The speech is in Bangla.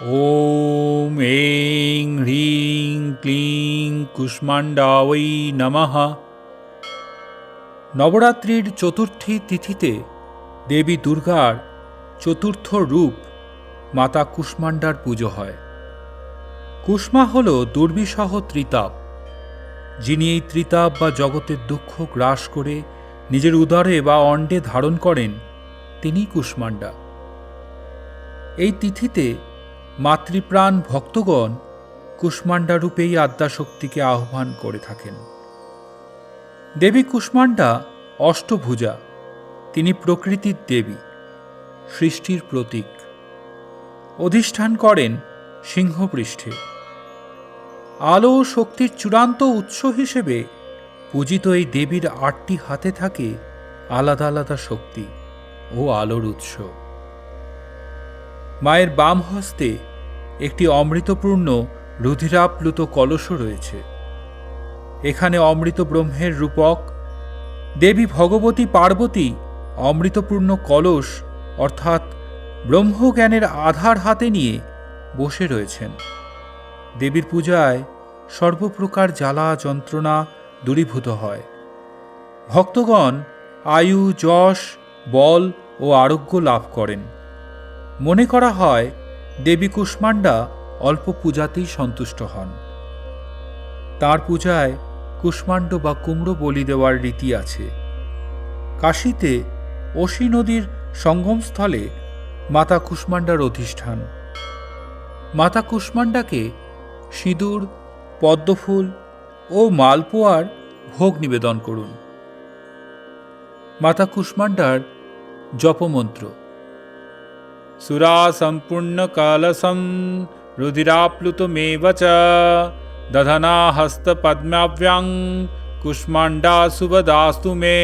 ॐ ऐं ह्रीं ক্লিং কুষ্মাণ্ডাবৈ নমঃ নবরাত্রির চতুর্থী তিথিতে দেবী দুর্গার চতুর্থ রূপ মাতা কুষ্মাণ্ডার পুজো হয় কুষ্মা হল দুর্বিসহ ত্রিতাপ যিনি এই ত্রিতাপ বা জগতের দুঃখ গ্রাস করে নিজের উদরে বা অণ্ডে ধারণ করেন তিনিই কুষ্মাণ্ডা এই তিথিতে মাতৃপ্রাণ ভক্তগণ কুষ্মাণ্ডা রূপেই আদ্যাশক্তিকে আহ্বান করে থাকেন। দেবী কুষ্মাণ্ডা অষ্টভুজা, তিনি প্রকৃতির দেবী, সৃষ্টির প্রতীক। অধিষ্ঠান করেন সিংহপৃষ্ঠে। আলো ও শক্তির চূড়ান্ত উৎস হিসেবে পূজিত এই দেবীর আটটি হাতে থাকে আলাদা আলাদা শক্তি ও আলোর উৎস। মায়ের বাম হস্তে একটি অমৃতপূর্ণ রুধিরাপ্লুত কলসও রয়েছে। এখানে অমৃত ব্রহ্মের রূপক, দেবী ভগবতী পার্বতী অমৃতপূর্ণ কলস, অর্থাৎ ব্রহ্মজ্ঞানের আধার হাতে নিয়ে বসে রয়েছেন। দেবীর পূজায় সর্বপ্রকার জ্বালা যন্ত্রণা দূরীভূত হয়। ভক্তগণ আয়ু, যশ, বল ও আরোগ্য লাভ করেন। মনে করা হয়, দেবী কুষ্মাণ্ডা অল্প পূজাতেই সন্তুষ্ট হন। তার পূজায় কুষ্মাণ্ড বা কুমড়ো বলি দেওয়ার রীতি আছে। কাশীতে অসী নদীর সঙ্গমস্থলে মাতা কুষ্মাণ্ডার অধিষ্ঠান। মাতা কুষ্মাণ্ডাকে সিঁদুর, পদ্মফুল ও মালপোয়ার ভোগ নিবেদন করুন। মাতা কুষ্মাণ্ডার জপমন্ত্র। सुरासम्पुण्यकलसं रुधिराप्लुतमेव च दधनाहस्तपद्माव्यां कुष्माण्डा सुभदासतु मे।